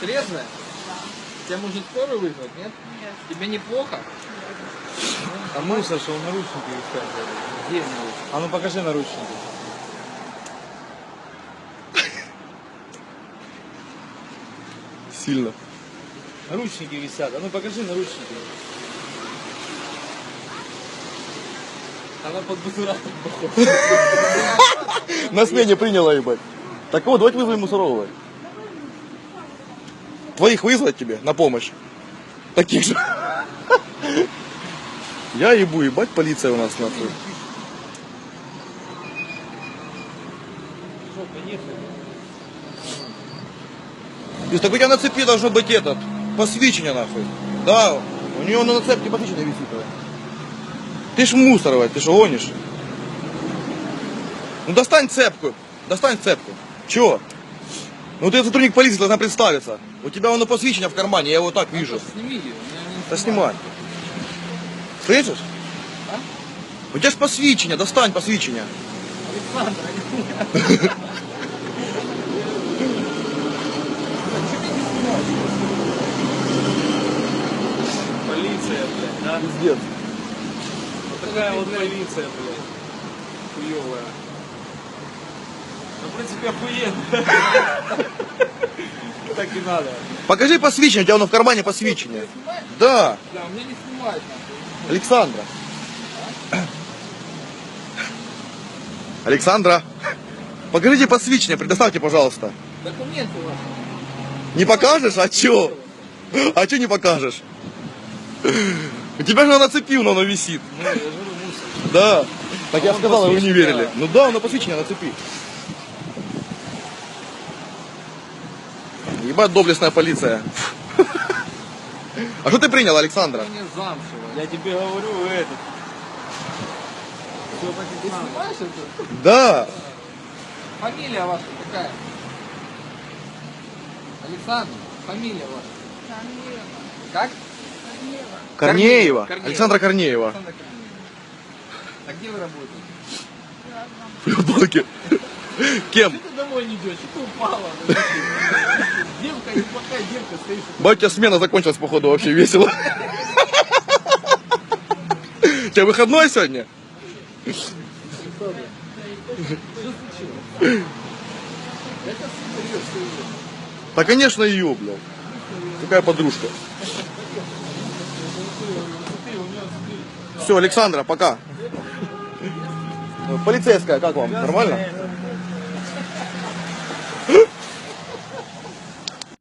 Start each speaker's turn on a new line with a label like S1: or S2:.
S1: Трезвая? Тебя может скорую вызвать, нет?
S2: Нет.
S1: Тебе неплохо?
S3: А мусор, что он наручники искать.
S1: Где наручники?
S3: А ну покажи наручники.
S4: Сильно.
S3: Наручники висят. А ну покажи наручники.
S1: Она под бутуратом, походу.
S4: На смене приняла, ебать. Так вот, давайте вызовем Мусорова. Твоих вызвать тебе на помощь? Таких же. Я ебу, ебать, полиция у нас нахуй. Есть, так у тебя на цепи должно быть этот, посвящение нахуй. Да, у нее на цепке посвящение висит. Ты ж мусоровать, ты что гонишь? Ну достань цепку, достань цепку. Чего? Ну ты сотрудник полиции должна представиться. У тебя оно посвящение в кармане, я его так вижу.
S1: Сними ее.
S4: Да снимай. Слышишь? У тебя ж посвящение, достань посвящение.
S1: Александр,
S3: Полиция, блядь, да?
S4: Пиздец.
S3: Вот такая вот полиция, блядь. Хуевая. Ну, в принципе, охуенно. Так и надо.
S4: Покажи посвящение, у тебя оно в кармане посвящение. Да,
S1: Да, у меня не снимают. нахуй.
S4: Александра. Александра. Покажите посвящение, предоставьте, пожалуйста.
S1: Документы ваши.
S4: Не покажешь? А чё? А чё не покажешь? У тебя же оно нацепил, но оно висит.
S3: Ну, я говорю, мусор.
S4: Да. Так я
S3: он
S4: сказал, а вы не верили. Ну да, оно посвящение на цепи. Ебать доблестная полиция. А что ты принял, Александра?
S1: Мне замшево.
S3: Я тебе говорю, этот. Все
S1: Ты снимаешь это?
S4: Да.
S1: Фамилия ваша какая? Александр, фамилия ваша.
S2: Корнеева.
S1: Как?
S2: Корнеева.
S4: Корнеева.
S1: Корнеева.
S4: Александра Корнеева.
S1: А где вы работаете?
S4: В блоке. Кем?
S1: Ты домой не идешь? Ты упала?
S4: Тебя смена закончилась, походу, вообще весело. У тебя выходной сегодня? Да, конечно, ее, блядь. Какая подружка. Все, Александра, пока. Полицейская, как вам? Нормально?